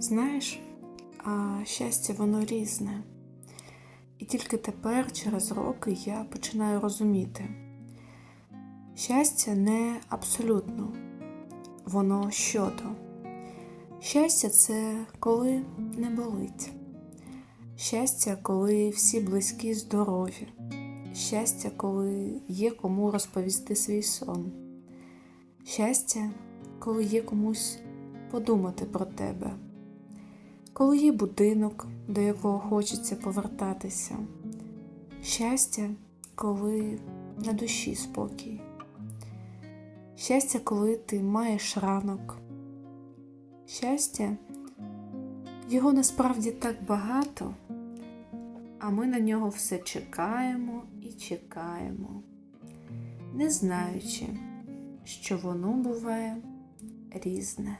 Знаєш, а щастя воно різне. І тільки тепер, через роки, я починаю розуміти. Щастя не абсолютно, воно щодо. Щастя це коли не болить. Щастя, коли всі близькі здорові. Щастя, коли є кому розповісти свій сон. Щастя, коли є комусь подумати про тебе. Коли є будинок, до якого хочеться повертатися. Щастя, коли на душі спокій. Щастя, коли ти маєш ранок. Щастя, його насправді так багато, а ми на нього все чекаємо і чекаємо, не знаючи, що воно буває різне.